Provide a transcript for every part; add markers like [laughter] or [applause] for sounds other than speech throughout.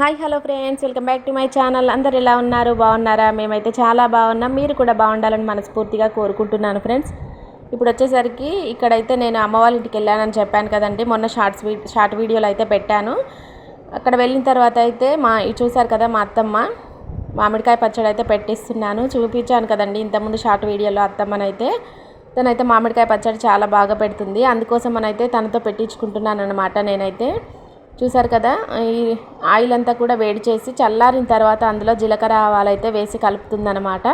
Hi hello friends. Welcome back to my channel. అందరు ఎలా ఉన్నారు? బాగున్నారా? మేమైతే చాలా బాగున్నాం. మీరు కూడా బాగుండాలని మనస్ఫూర్తిగా కోరుకుంటున్నాను ఫ్రెండ్స్. ఇప్పుడు వచ్చేసరికి ఇక్కడైతే నేను అమ్మ వాళ్ళ ఇంటికి వెళ్ళానని చెప్పాను కదండి. మొన్న షార్ట్స్ షార్ట్ వీడియోలు అయితే పెట్టాను. అక్కడ వెళ్ళిన తర్వాత అయితే మా చూసారు కదా మా అత్తమ్మ. మామిడికాయ పచ్చడి అయితే పెట్టిస్తున్నాను. చూపించాను కదండి ఇంతకుముందు షార్ట్ వీడియోలో అత్తమ్మనైతే. తనైతే మామిడికాయ పచ్చడి చాలా బాగా పెడుతుంది. అందుకోసం మనైతే తనతో పెట్టించుకుంటున్నాను అనమాట నేనైతే. చూసారు కదా ఈ ఆయిల్ అంతా కూడా వేడి చేసి చల్లారిన తర్వాత అందులో జీలకర్ర ఆవాలు అయితే వేసి కలుపుతుందనమాట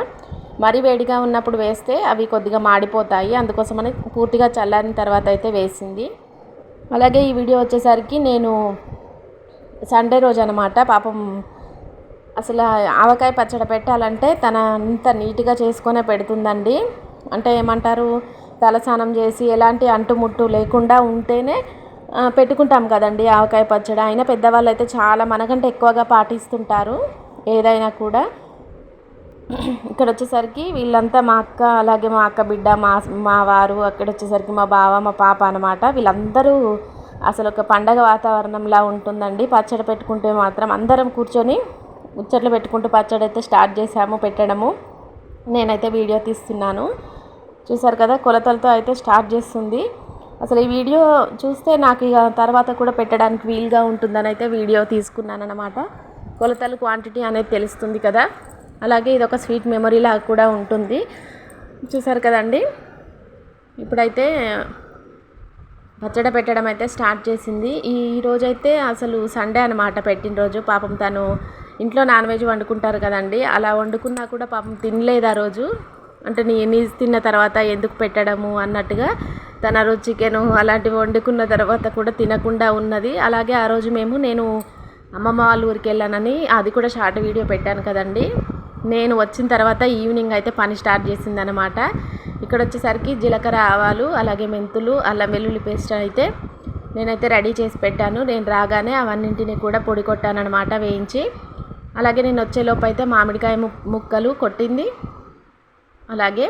మరీ వేడిగా ఉన్నప్పుడు వేస్తే అవి కొద్దిగా మాడిపోతాయి. అందుకోసం అని పూర్తిగా చల్లారిన తర్వాత అయితే వేసింది. అలాగే ఈ వీడియో వచ్చేసరికి నేను సండే రోజు అనమాట పాపం అసలు ఆవకాయ పచ్చడి పెట్టాలంటే తన అంత నీట్గా చేసుకొనే పెడుతుందండి. అంటే ఏమంటారు తలస్నానం చేసి ఎలాంటి అంటుముట్టు లేకుండా ఉంటేనే పెట్టుకుంటాం కదండి ఆవకాయ పచ్చడి. అయినా పెద్దవాళ్ళు అయితే చాలా మనకంటే ఎక్కువగా పాటిస్తుంటారు ఏదైనా కూడా. ఇక్కడ వచ్చేసరికి వీళ్ళంతా మా అక్క అలాగే మా అక్క బిడ్డ మా మా వారు అక్కడ వచ్చేసరికి మా బావ మా పాప అనమాట వీళ్ళందరూ అసలు ఒక పండగ వాతావరణంలా ఉంటుందండి. పచ్చడి పెట్టుకుంటే మాత్రం అందరం కూర్చొని ముచ్చట్లు పెట్టుకుంటూ పచ్చడి అయితే స్టార్ట్ చేసాము పెట్టడము. నేనైతే వీడియో తీస్తున్నాను. చూసారు కదా కొలతలతో అయితే స్టార్ట్ చేస్తుంది. అసలు ఈ వీడియో చూస్తే నాకు ఇక తర్వాత కూడా పెట్టడానికి వీలుగా ఉంటుందని అయితే వీడియో తీసుకున్నాను కొలతలు క్వాంటిటీ అనేది తెలుస్తుంది కదా. అలాగే ఇది ఒక స్వీట్ మెమొరీ లాగా కూడా ఉంటుంది. చూసారు కదండి? ఇప్పుడైతే పచ్చడి పెట్టడం అయితే స్టార్ట్ చేసింది. ఈ రోజైతే అసలు సండే అనమాట పెట్టిన రోజు. పాపం తను ఇంట్లో నాన్ వెజ్ వండుకుంటారు కదండి. అలా వండుకున్నా కూడా పాపం తినలేదు ఆ రోజు. అంటే నీ తిన్న తర్వాత ఎందుకు పెట్టడము అన్నట్టుగా తన రోజు చికెను అలాంటివి వండుకున్న తర్వాత కూడా తినకుండా ఉన్నది. అలాగే ఆ రోజు మేము నేను అమ్మమ్మ వాళ్ళ ఊరికి వెళ్ళానని అది కూడా షార్ట్ వీడియో పెట్టాను కదండి. నేను వచ్చిన తర్వాత ఈవినింగ్ అయితే పని స్టార్ట్ చేసిందనమాట ఇక్కడ వచ్చేసరికి జీలకర్ర ఆవాలు అలాగే మెంతులు అల్లం వెల్లుల్లి పేస్ట్ అయితే నేనైతే రెడీ చేసి పెట్టాను. నేను రాగానే అవన్నింటిని కూడా పొడి కొట్టానమాట వేయించి. అలాగే నేను వచ్చేలోపు అయితే మామిడికాయ ముక్కలు కొట్టింది. అలాగే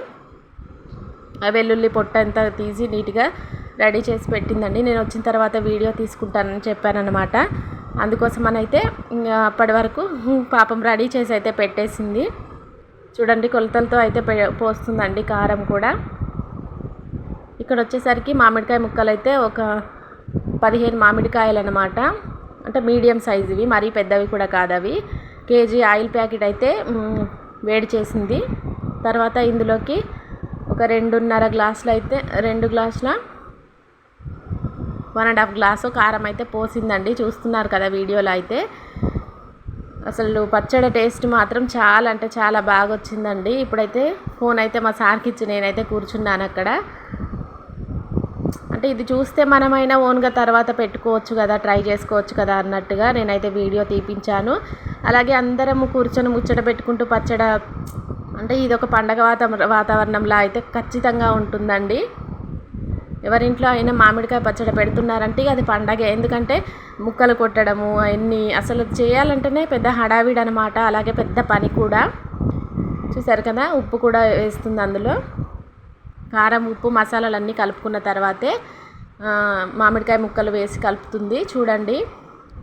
వెల్లుల్లి పొట్ట అంతా తీసి నీట్గా రెడీ చేసి పెట్టిందండి. నేను వచ్చిన తర్వాత వీడియో తీసుకుంటానని చెప్పానమాట అందుకోసం అయితే అప్పటి వరకు పాపం రెడీ చేసి అయితే పెట్టేసింది. చూడండి కొలతలతో అయితే పోస్తుందండి కారం కూడా. ఇక్కడ వచ్చేసరికి మామిడికాయ ముక్కలు అయితే ఒక పదిహేను మామిడికాయలు అనమాట అంటే మీడియం సైజువి మరీ పెద్దవి కూడా కాదు అవి కేజీ ఆయిల్ ప్యాకెట్ అయితే వేడి చేసింది. తర్వాత ఇందులోకి ఒక రెండున్నర గ్లాసులు అయితే రెండు గ్లాసుల? వన్ అండ్ హాఫ్ గ్లాసు కారం అయితే పోసిందండి. చూస్తున్నారు కదా వీడియోలో అయితే. అసలు పచ్చడి టేస్ట్ మాత్రం చాలా అంటే చాలా బాగా వచ్చిందండి ఇప్పుడైతే ఫోన్ అయితే మా సార్కి ఇచ్చి నేనైతే కూర్చున్నాను అక్కడ. అంటే ఇది చూస్తే మనమైనా ఓన్గా తర్వాత పెట్టుకోవచ్చు కదా ట్రై చేసుకోవచ్చు కదా అన్నట్టుగా నేనైతే వీడియో తీపించాను. అలాగే అందరం కూర్చొని ముచ్చట పెట్టుకుంటూ పచ్చడ అంటే ఇది ఒక పండగ వాతావరణ వాతావరణంలో అయితే ఖచ్చితంగా ఉంటుందండి. ఎవరింట్లో అయినా మామిడికాయ పచ్చడి పెడుతున్నారంటే అది పండగ. ఎందుకంటే ముక్కలు కొట్టడము అవన్నీ అసలు చేయాలంటేనే పెద్ద హడావిడి అనమాట అలాగే పెద్ద పని కూడా. చూసారు కదా ఉప్పు కూడా వేస్తుంది అందులో. కారం ఉప్పు మసాలాలన్నీ కలుపుకున్న తర్వాతే మామిడికాయ ముక్కలు వేసి కలుపుతుంది. చూడండి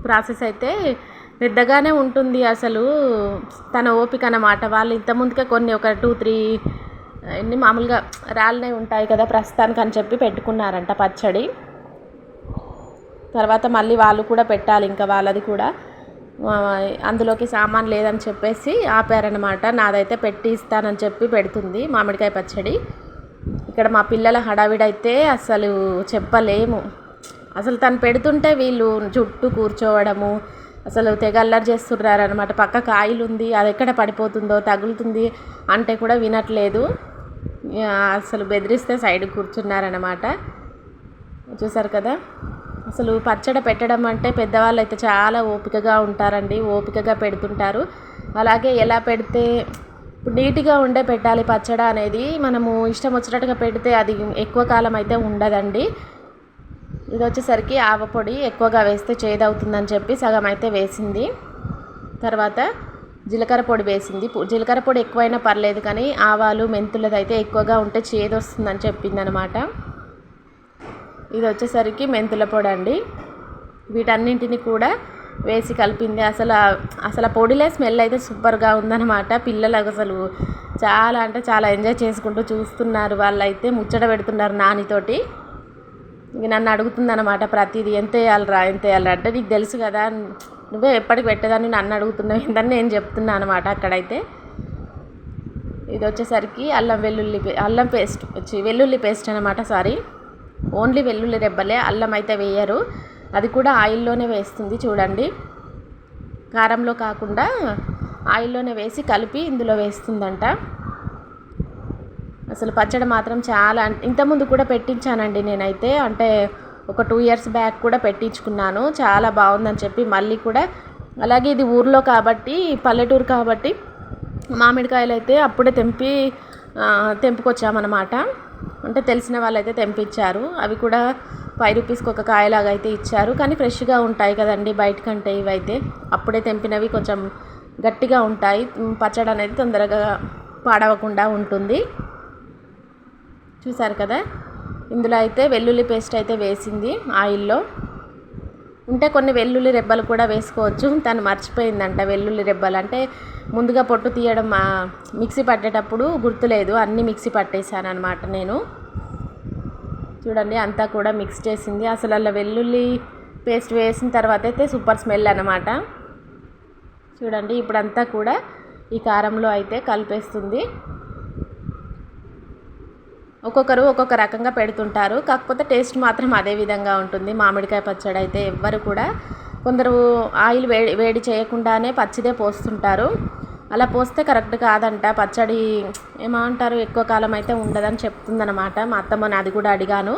ప్రాసెస్ అయితే పెద్దగానే ఉంటుంది అసలు. తన ఓపిక అన్నమాట. వాళ్ళు ఇంతకుముందుకే కొన్ని ఒక టూ త్రీ ఎన్ని మామూలుగా రాళ్ళనే ఉంటాయి కదా ప్రస్తుతానికి అని చెప్పి పెట్టుకున్నారంట పచ్చడి. తర్వాత మళ్ళీ వాళ్ళు కూడా పెట్టాలి ఇంకా వాళ్ళది కూడా. అందులోకి సామాన్ లేదని చెప్పేసి ఆపారనమాట నాదైతే పెట్టి ఇస్తానని చెప్పి పెడుతుంది మామిడికాయ పచ్చడి. ఇక్కడ మా పిల్లల హడావిడైతే అసలు చెప్పలేము. అసలు తను పెడుతుంటే వీళ్ళు చుట్టూ కూర్చోవడము అసలు తెగ అల్లరి చేస్తున్నారు అనమాట పక్క కాయలు ఉంది అది ఎక్కడ పడిపోతుందో తగులుతుంది అంటే కూడా వినట్లేదు. అసలు బెదిరిస్తే సైడ్ కూర్చున్నారనమాట చూసారు కదా? అసలు పచ్చడి పెట్టడం అంటే పెద్దవాళ్ళు అయితే చాలా ఓపికగా ఉంటారండి ఓపికగా పెడుతుంటారు. అలాగే ఎలా పెడితే నీట్గా ఉండే పెట్టాలి పచ్చడి అనేది మనము ఇష్టం వచ్చినట్టుగా పెడితే అది ఎక్కువ కాలం అయితే ఉండదండి. ఇది వచ్చేసరికి ఆవపొడి ఎక్కువగా వేస్తే చేదవుతుందని చెప్పి సగం అయితే వేసింది. తర్వాత జీలకర్ర పొడి వేసింది. జీలకర్ర పొడి ఎక్కువైనా పర్లేదు కానీ ఆవాలు మెంతులది అయితే ఎక్కువగా ఉంటే చేదు వస్తుందని చెప్పిందనమాట. ఇది వచ్చేసరికి మెంతుల పొడి అండి. వీటన్నింటిని కూడా వేసి కలిపింది. అసలు అసలు ఆ పొడిలే స్మెల్ అయితే సూపర్గా ఉందన్నమాట పిల్లలు అసలు చాలా అంటే చాలా ఎంజాయ్ చేసుకుంటూ చూస్తున్నారు. వాళ్ళైతే ముచ్చట పెడుతున్నారు నానితోటి. ఇక నన్ను అడుగుతుంది అనమాట ప్రతిదీ ఎంత వేయాలరా ఎంత వేయాలరా? అంటే నీకు తెలుసు కదా నువ్వే ఎప్పటికి పెట్టేదాన్ని నన్ను అడుగుతున్నావు ఏంటని నేను చెప్తున్నా అనమాట అక్కడైతే. ఇది వచ్చేసరికి అల్లం వెల్లుల్లి అల్లం పేస్ట్ వచ్చి వెల్లుల్లి పేస్ట్ అనమాట సారీ. ఓన్లీ వెల్లుల్లి రెబ్బలే అల్లం అయితే వేయరు. అది కూడా ఆయిల్లోనే వేస్తుంది చూడండి. కారంలో కాకుండా ఆయిల్లోనే వేసి కలిపి ఇందులో వేస్తుందంట. అసలు పచ్చడి మాత్రం చాలా ఇంతకుముందు కూడా పెట్టించానండి నేనైతే. అంటే ఒక టూ ఇయర్స్ బ్యాక్ కూడా పెట్టించుకున్నాను. చాలా బాగుందని చెప్పి మళ్ళీ కూడా. అలాగే ఇది ఊర్లో కాబట్టి పల్లెటూరు కాబట్టి మామిడికాయలు అయితే అప్పుడే తెంపి తెంపుకొచ్చామన్నమాట. అంటే తెలిసిన వాళ్ళైతే తెంపించారు అవి కూడా ఫైవ్ రూపీస్కి ఒక కాయలాగా అయితే ఇచ్చారు. కానీ ఫ్రెష్గా ఉంటాయి కదండి బయట కంటే ఇవైతే. అప్పుడే తెంపినవి కొంచెం గట్టిగా ఉంటాయి. పచ్చడి అనేది తొందరగా పాడవకుండా ఉంటుంది. చూసారు కదా? ఇందులో అయితే వెల్లుల్లి పేస్ట్ అయితే వేసింది ఆయిల్లో. ఉంటే కొన్ని వెల్లుల్లి రెబ్బలు కూడా వేసుకోవచ్చు. తను మర్చిపోయిందంట వెల్లుల్లి రెబ్బలు. అంటే ముందుగా పొట్టు తీయడం మిక్సీ పట్టేటప్పుడు గుర్తులేదు అన్నీ మిక్సీ పట్టేశాను అనమాట నేను. చూడండి అంతా కూడా మిక్స్ చేసింది. అసలు అలా వెల్లుల్లి పేస్ట్ వేసిన తర్వాత అయితే సూపర్ స్మెల్ అనమాట చూడండి ఇప్పుడంతా కూడా ఈ కారంలో అయితే కలిపేస్తుంది. ఒక్కొక్కరు ఒక్కొక్క రకంగా పెడుతుంటారు. కాకపోతే టేస్ట్ మాత్రం అదే విధంగా ఉంటుంది. మామిడికాయ పచ్చడి అయితే ఎవ్వరు కూడా కొందరు ఆయిల్ వేడి వేడి చేయకుండానే పచ్చిదే పోస్తుంటారు. అలా పోస్తే కరెక్ట్ కాదంట. పచ్చడి ఏమంటారు? ఎక్కువ కాలం అయితే ఉండదని చెప్తుందనమాట మా అత్తమ్మని అది కూడా అడిగాను.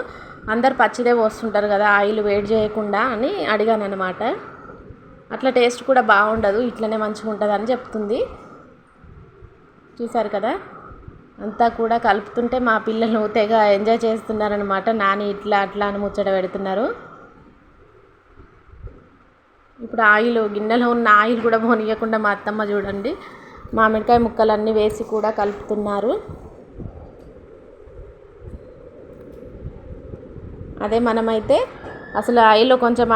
అందరు పచ్చిదే పోస్తుంటారు కదా ఆయిల్ వేడి చేయకుండా అని అడిగాను అనమాట అట్లా టేస్ట్ కూడా బాగుండదు. ఇట్లనే మంచిగా ఉంటుంది అని చెప్తుంది. చూసారు కదా? అంతా కూడా కలుపుతుంటే మా పిల్లలు తెగ ఎంజాయ్ చేస్తున్నారనమాట నాని ఇట్లా అట్లా అని ముచ్చట పెడుతున్నారు. ఇప్పుడు ఆయిల్ గిన్నెలో ఉన్న ఆయిల్ కూడా పోనీయకుండా మా అత్తమ్మ చూడండి. మామిడికాయ ముక్కలన్నీ వేసి కూడా కలుపుతున్నారు. అదే మనమైతే అసలు ఆయిల్లో కొంచెం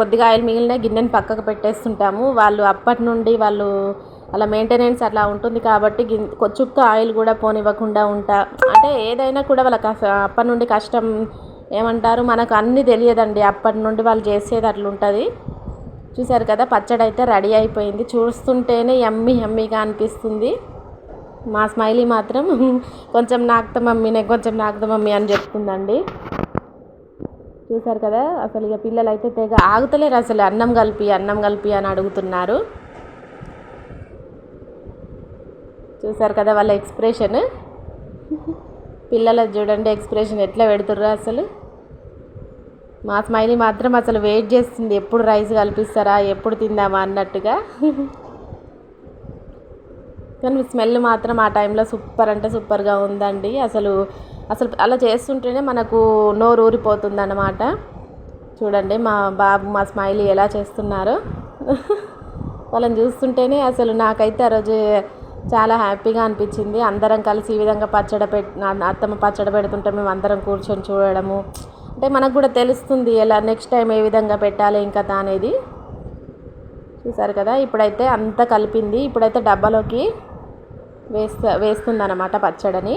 కొద్దిగా ఆయిల్ మిగిలిన గిన్నెని పక్కకు పెట్టేస్తుంటాము. వాళ్ళు అప్పటి నుండి వాళ్ళు అలా మెయింటెనెన్స్ అట్లా ఉంటుంది కాబట్టి చుక్క ఆయిల్ కూడా పోనివ్వకుండా ఉంటా. అంటే ఏదైనా కూడా వాళ్ళకి అప్పటి నుండి కష్టం ఏమంటారు? మనకు అన్నీ తెలియదండి. అప్పటి నుండి వాళ్ళు చేసేది అట్లుంటుంది చూశారు చూసారు కదా పచ్చడి అయితే రెడీ అయిపోయింది. చూస్తుంటేనే ఎమ్మి ఎమ్మిగా అనిపిస్తుంది. మా స్మైలీ మాత్రం [laughs] కొంచెం నాకుత మమ్మీనే కొంచెం నాకుత మమ్మీ అని చెప్తుందండి. చూసారు కదా అసలు ఇక పిల్లలు అయితే తెగ ఆగుతలేరు అసలు అన్నం కలిపి అన్నం కలిపి అని అడుగుతున్నారు. చూసారు కదా వాళ్ళ ఎక్స్ప్రెషన్ పిల్లల చూడండి ఎక్స్ప్రెషన్ ఎట్లా పెడుతుర్రు అసలు. మా స్మైలీ మాత్రం అసలు వెయిట్ చేస్తుంది ఎప్పుడు రైస్ కల్పిస్తారా ఎప్పుడు తిందామా అన్నట్టుగా. కానీ స్మెల్ మాత్రం ఆ టైంలో సూపర్ అంటే సూపర్గా ఉందండి. అసలు అసలు అలా చేస్తుంటేనే మనకు నోరు ఊరిపోతుంది అన్నమాట చూడండి మా బాబు మా స్మైలీ ఎలా చేస్తున్నారు. [laughs] వాళ్ళని చూస్తుంటేనే అసలు నాకైతే ఆ రోజు చాలా హ్యాపీగా అనిపించింది. అందరం కలిసి ఈ విధంగా పచ్చడి పె అత్తమ్మ పచ్చడి పెడుతుంటే మేము అందరం కూర్చొని చూడడము. అంటే మనకు కూడా తెలుస్తుంది ఎలా నెక్స్ట్ టైం ఏ విధంగా పెట్టాలి ఇంకా అనేది. చూసారు కదా ఇప్పుడైతే అంతా కలిపింది. ఇప్పుడైతే డబ్బాలోకి వేస్తా వేస్తుంది అన్నమాట పచ్చడిని.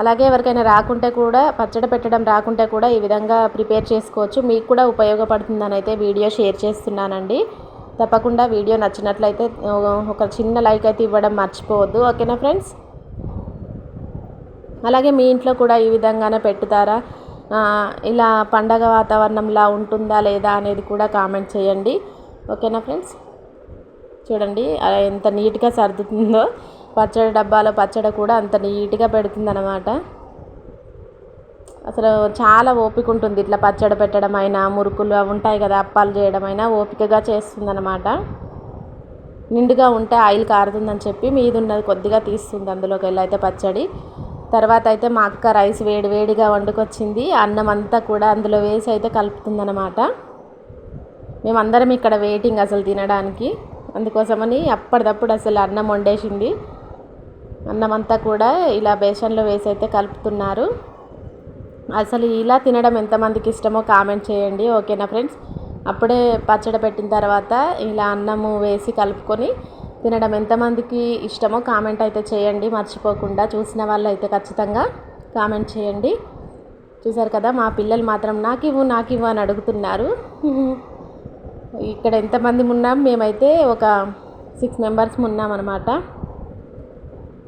అలాగే ఎవరికైనా రాకుంటే కూడా పచ్చడి పెట్టడం రాకుంటే కూడా ఈ విధంగా ప్రిపేర్ చేసుకోవచ్చు. మీకు కూడా ఉపయోగపడుతుందని అయితే వీడియో షేర్ చేస్తున్నానండి. తప్పకుండా వీడియో నచ్చినట్లయితే ఒక చిన్న లైక్ అయితే ఇవ్వడం మర్చిపోవద్దు. ఓకేనా ఫ్రెండ్స్? అలాగే మీ ఇంట్లో కూడా ఈ విధంగానే పెట్టుతారా? ఇలా పండగ వాతావరణంలా ఉంటుందా లేదా అనేది కూడా కామెంట్ చేయండి. ఓకేనా ఫ్రెండ్స్? చూడండి ఎంత నీట్గా సర్దుతుందో. పచ్చడి డబ్బాలో పచ్చడి కూడా అంత నీట్గా పెడుతుందన్నమాట. అసలు చాలా ఓపిక ఉంటుంది. ఇట్లా పచ్చడి పెట్టడం అయినా మురుకులు అవి ఉంటాయి కదా అప్పాలు చేయడం అయినా ఓపికగా చేస్తుందన్నమాట. నిండుగా ఉంటే ఆయిల్ కారుతుందని చెప్పి మీద ఉన్నది కొద్దిగా తీస్తుంది అందులోకి వెళ్ళి అయితే పచ్చడి. తర్వాత అయితే మా అక్క రైస్ వేడి వేడిగా వండుకొచ్చింది. అన్నం అంతా కూడా అందులో వేసి అయితే కలుపుతుందన్నమాట. మేమందరం ఇక్కడ వెయిటింగ్ అసలు తినడానికి. అందుకోసమని అప్పటిదప్పుడు అసలు అన్నం వండేసింది. అన్నం అంతా కూడా ఇలా బేసన్లో వేసి అయితే కలుపుతున్నారు. అసలు ఇలా తినడం ఎంతమందికి ఇష్టమో కామెంట్ చేయండి ఓకేనా ఫ్రెండ్స్? అప్పుడే పచ్చడి పెట్టిన తర్వాత ఇలా అన్నము వేసి కలుపుకొని తినడం ఎంతమందికి ఇష్టమో కామెంట్ అయితే చేయండి మర్చిపోకుండా. చూసిన వాళ్ళు అయితే ఖచ్చితంగా కామెంట్ చేయండి. చూసారు కదా మా పిల్లలు మాత్రం నాకు ఇవ్వు నాకు ఇవ్వు అని అడుగుతున్నారు. ఇక్కడ ఎంతమంది ఉన్నాం? మేమైతే ఒక సిక్స్ మెంబర్స్ ఉన్నాం అనమాట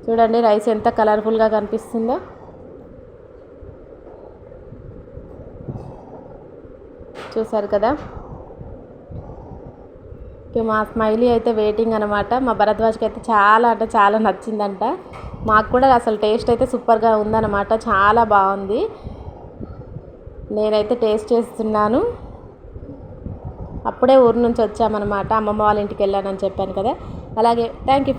చూడండి రైస్ ఎంత కలర్ఫుల్గా కనిపిస్తుందో. చూసారు కదా? మా స్మైలీ అయితే వెయిటింగ్ అనమాట మా భరద్వాజ్కి అయితే చాలా అంటే చాలా నచ్చిందంట. మాకు కూడా అసలు టేస్ట్ అయితే సూపర్గా ఉందన్నమాట. చాలా బాగుంది. నేనైతే టేస్ట్ చేస్తున్నాను. అప్పుడే ఊరు నుంచి వచ్చామన్నమాట. అమ్మమ్మ వాళ్ళ ఇంటికి వెళ్ళానని చెప్పాను కదా. అలాగే థ్యాంక్ యూ